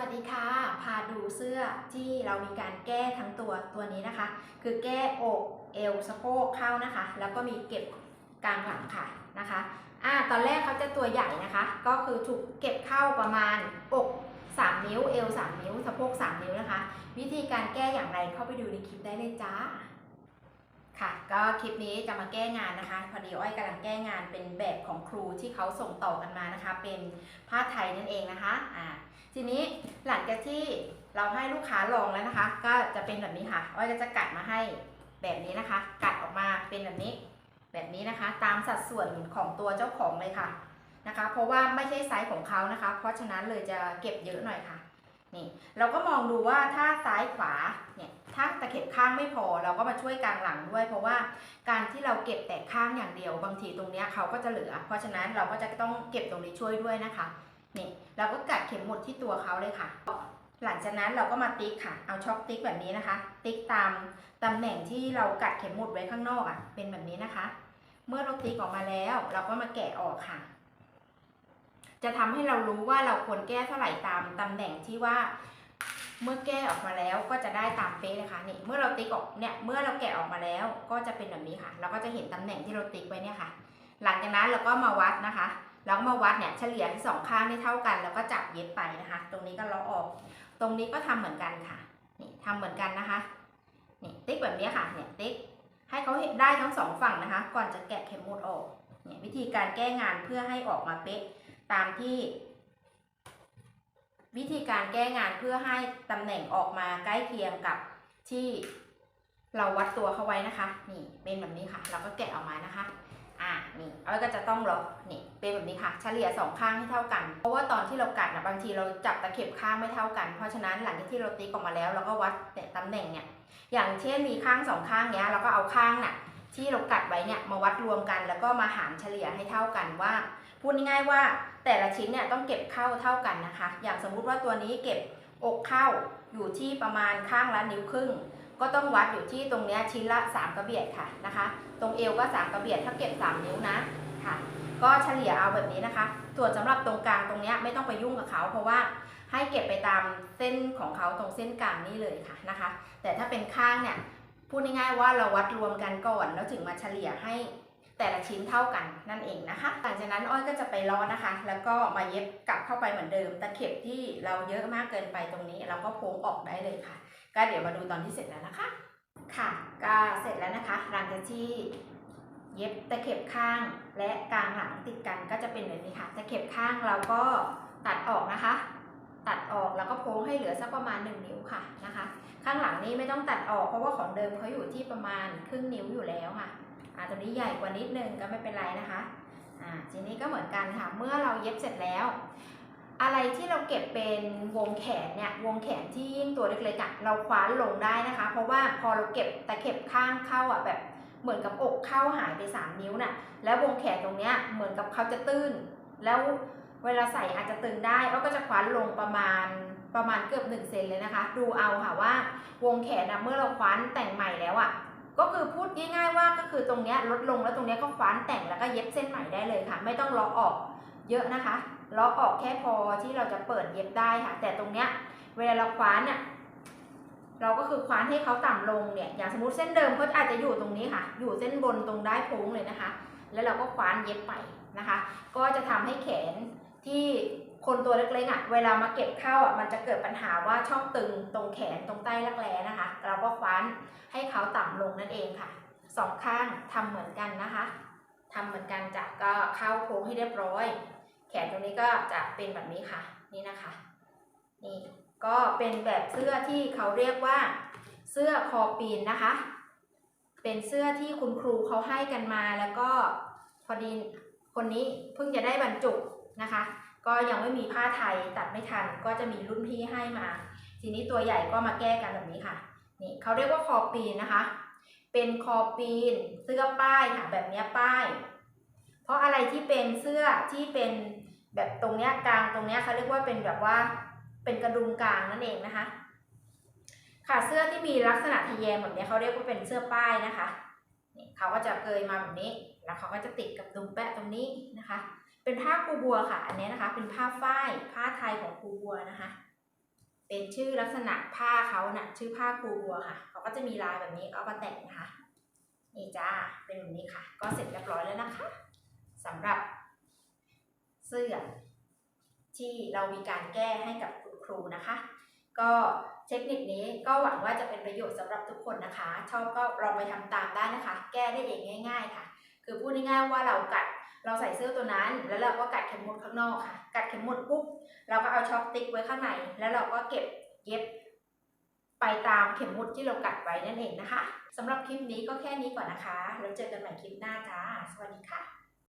วัสดีค่ะ พาดูเสื้อที่เรามีการแก้ทั้งตัวตัวนี้นะคะ คือแก้อกเอวสะโพกเข้านะคะ แล้วก็มีเก็บกลางหลังค่ะนะคะอ่าตอนแรกเขาจะตัวใหญ่นะคะ ก็คือถูกเก็บเข้าประมาณอก3 นิ้วเอว3 นิ้ว สะโพก3 นิ้วนะคะ วิธีการแก้อย่างไรเข้าไปดูในคลิปได้เลยจ้า ก็คลิปนี้จะมาแก้งานนะคะ พอดีอ้อยกำลังแก้งานเป็นแบบของครูที่เขาส่งต่อกันมานะคะ เป็นผ้าไทยนั่นเองนะคะอ่าทีนี้หลังจากที่เราให้ลูกค้าลองแล้วนะคะ ก็จะเป็นแบบนี้ค่ะ อ้อยก็จะกัดมาให้แบบนี้นะคะ กัดออกมาเป็นแบบนี้ แบบนี้นะคะ ตามสัดส่วนของตัวเจ้าของเลยค่ะนะคะ เพราะว่าไม่ใช่ไซส์ของเขานะคะ เพราะฉะนั้นเลยจะเก็บเยอะหน่อยค่ะนี่เราก็มองดูว่าถ้าซ้ายขวาเนี่ย ถ้าตะเข็บข้างไม่พอเราก็มาช่วยกลางหลังด้วย เพราะว่าการที่เราเก็บแต่ข้างอย่างเดียว บางทีตรงนี้เขาก็จะเหลือ เพราะฉะนั้นเราก็จะต้องเก็บตรงนี้ช่วยด้วยนะคะนี่เราก็กัดเข็มหมดที่ตัวเขาเลยค่ะ หลังจากนั้นเราก็มาติ๊กค่ะ เอาช็อคติ๊กแบบนี้นะคะ ติ๊กตามตำแหน่งที่เรากัดเข็มหมุดไว้ข้างนอกอะ เป็นแบบนี้นะคะ เมื่อเราติ๊กออกมาแล้ว เราก็มาแกะออกค่ะ จะทำให้เรารู้ว่าเราควรแก้เท่าไหร่ตามตำแหน่งที่ว่า เมื่อแก้ออกมาแล้วก็จะได้ตามเป๊ะเลยค่ะนี่เมื่อเราติ๊กออกเนี่ยเมื่อเราแกะออกมาแล้วก็จะเป็นแบบนี้ค่ะ เราก็จะเห็นตำแหน่งที่เราติ๊กไว้เนี่ยค่ะ หลังจากนั้นเราก็มาวัดนะคะแล้วมาวัดเนี่ยเฉลี่ยที่สองข้างได้เท่ากัน แล้วก็จับเย็บไปนะคะ ตรงนี้ก็เลาะออก ตรงนี้ก็ทำเหมือนกันค่ะนี่ทำเหมือนกันนะคะนี่ติ๊กแบบนี้ค่ะเนี่ยติ๊กให้เขาเห็นได้ทั้งสองฝั่งนะคะ ก่อนจะแกะเข็มหมุดออกเนี่ยวิธีการแก้งานเพื่อให้ออกมาเป๊ะตามที่ วิธีการแก้งานเพื่อให้ตำแหน่งออกมาใกล้เคียงกับที่เราวัดตัวเขาไว้นะคะ นี่เป็นแบบนี้ค่ะ เราก็แกะออกมานะคะ อ่า นี่อ้อยก็จะต้องล็อกนี่เป็นแบบนี้ค่ะ เฉลี่ยสองข้างให้เท่ากัน เพราะว่าตอนที่เรากัดนะบางทีเราจับตะเข็บข้างไม่เท่ากัน เพราะฉะนั้นหลังจากที่เราตีออกมาแล้ว เราก็วัดตำแหน่งเนี่ย อย่างเช่นมีข้างสองข้างเนี้ยเราก็เอาข้างน่ะ ที่เรากัดไว้เนี่ยมาวัดรวมกัน แล้วก็มาหารเฉลี่ยให้เท่ากันว่าพูดง่ายๆว่าแต่ละชิ้นเนี่ยต้องเก็บเข้าเท่ากันนะคะ อย่างสมมุติว่าตัวนี้เก็บอกเข้าอยู่ที่ประมาณข้างละนิ้วครึ่ง ก็ต้องวัดอยู่ที่ตรงเนี้ยชิ้นละ 3 กระเบียดค่ะนะคะ ตรงเอวก็ 3 กระเบียดถ้าเก็บ 3 นิ้วนะค่ะ ก็เฉลี่ยเอาแบบนี้นะคะ ส่วนสำหรับตรงกลางตรงเนี้ยไม่ต้องไปยุ่งกับเขา เพราะว่าให้เก็บไปตามเส้นของเขาตรงเส้นกลางนี่เลยค่ะนะคะ แต่ถ้าเป็นข้างเนี่ย พูดง่ายๆว่าเราวัดรวมกันก่อนแล้วถึงมาเฉลี่ยให้แต่ละชิ้นเท่ากันนั่นเองนะคะ หลังจากนั้นอ้อยก็จะไปล้อนะคะ แล้วก็มาเย็บกลับเข้าไปเหมือนเดิม ตะเข็บที่เราเยอะมากเกินไปตรงนี้ เราก็โพ้งออกได้เลยค่ะ ก็เดี๋ยวมาดูตอนที่เสร็จแล้วนะคะ ค่ะ ก็เสร็จแล้วนะคะหลังจากที่เย็บตะเข็บข้างและกลางหลังติดกันก็จะเป็นแบบนี้ค่ะ ตะเข็บข้างเราก็ตัดออกนะคะ ตัดออกแล้วก็โพ้งให้เหลือสักประมาณ 1 นิ้วค่ะนะคะ ข้างหลังนี้ไม่ต้องตัดออกเพราะว่าของเดิมเขาอยู่ที่ประมาณครึ่งนิ้วอยู่แล้วค่ะอ่าตัวนี้ใหญ่กว่านิดนึงก็ไม่เป็นไรนะคะอ่าทีนี้ก็เหมือนกันค่ะ เมื่อเราเย็บเสร็จแล้ว อะไรที่เราเก็บเป็นวงแขนเนี่ยวงแขนที่ยิ่งตัวเล็กๆอะเราคว้านลงได้นะคะ เพราะว่าพอเราเก็บตะเข็บข้างเข้าอะแบบเหมือนกับอกเข้าหายไป 3 นิ้วน่ะแล้ววงแขนตรงเนี้ยเหมือนกับเขาจะตื้น แล้ว เวลาใส่อาจจะตึงได้เราก็จะคว้านลงประมาณประมาณเกือบ1เซนเลยนะคะ ดูเอาค่ะว่าวงแขนนะเมื่อเราคว้านแต่งใหม่แล้วอะก็คือพูดง่ายๆว่าก็คือตรงเนี้ยลดลงแล้วตรงเนี้ยก็คว้านแต่งแล้วก็เย็บเส้นใหม่ได้เลยค่ะ ไม่ต้องล้อออกเยอะนะคะล้อออกแค่พอที่เราจะเปิดเย็บได้ค่ะ แต่ตรงเนี้ยเวลาเราคว้านเนี่ยเราก็คือคว้านให้เขาต่ำลงเนี่ยอย่างสมมติเส้นเดิมเขาอาจจะอยู่ตรงนี้ค่ะ อยู่เส้นบนตรงได้โพ้งเลยนะคะ แล้วเราก็คว้านเย็บไปนะคะ ก็จะทำให้แขน ที่คนตัวเล็กๆอะเวลามาเก็บเข้าอะมันจะเกิดปัญหาว่าช่องตึงตรงแขนตรงใต้รักแร้นะคะ เราก็คว้านให้เขาต่ำลงนั่นเองค่ะสองข้างทำเหมือนกันนะคะทำเหมือนกันจะก็เข้าโค้งให้เรียบร้อย แขนตรงนี้ก็จะเป็นแบบนี้ค่ะ นี่นะคะ นี่ก็เป็นแบบเสื้อที่เขาเรียกว่า เสื้อคอปีนนะคะ เป็นเสื้อที่คุณครูเขาให้กันมาแล้วก็พอดีคนนี้เพิ่งจะได้บรรจุ นะคะ ก็ยังไม่มีผ้าไทยตัดไม่ทัน ก็จะมีรุ่นพี่ให้มา ทีนี้ตัวใหญ่ก็มาแก้กันแบบนี้ค่ะ นี่เขาเรียกว่าคอปีนนะคะ เป็นคอปีน เสื้อป้ายค่ะแบบนี้ป้าย เพราะอะไรที่เป็นเสื้อที่เป็นแบบตรงเนี้ยกลางตรงเนี้ยเขาเรียกว่าเป็นแบบว่าเป็นกระดุมกลางนั่นเองนะคะ ค่ะเสื้อที่มีลักษณะทะแยงแบบนี้เขาเรียกว่าเป็นเสื้อป้ายนะคะ นี่เขาก็จะเกยมาแบบนี้ แล้วเขาก็จะติดกับดุมแปะตรงนี้นะคะ เป็นผ้าครูบัวค่ะ อันนี้นะคะ เป็นผ้าฝ้าย ผ้าไทยของครูบัวนะคะ เป็นชื่อลักษณะผ้าเขานะ่ะ ชื่อผ้าครูบัวค่ะ เขาก็จะมีลายแบบนี้เอามาแต่งนะคะ นี่จ้า เป็นแบบนี้ค่ะ ก็เสร็จเรียบร้อยแล้วนะคะสำหรับ เสื้อที่เรามีการแก้ให้กับคุณครูนะคะ ก็ เทคนิคนี้ก็หวังว่าจะเป็นประโยชน์สำหรับทุกคนนะคะ ชอบก็ลองไปทำตามได้นะคะ แก้ได้เองง่าย ๆ ค่ะ คือพูดง่ายๆว่าเรากัดเราใส่เสื้อตัวนั้น แล้วเราก็กัดเข็มหมุดข้างนอกค่ะ กัดเข็มหมุดปุ๊บเราก็เอาช็อคติ๊กไว้ข้างใน แล้วเราก็เก็บเย็บไปตามเข็มหมุดที่เรากัดไว้นั่นเองนะคะสำหรับคลิปนี้ก็แค่นี้ก่อนนะคะ แล้วเจอกันใหม่คลิปหน้าจ้าสวัสดีค่ะ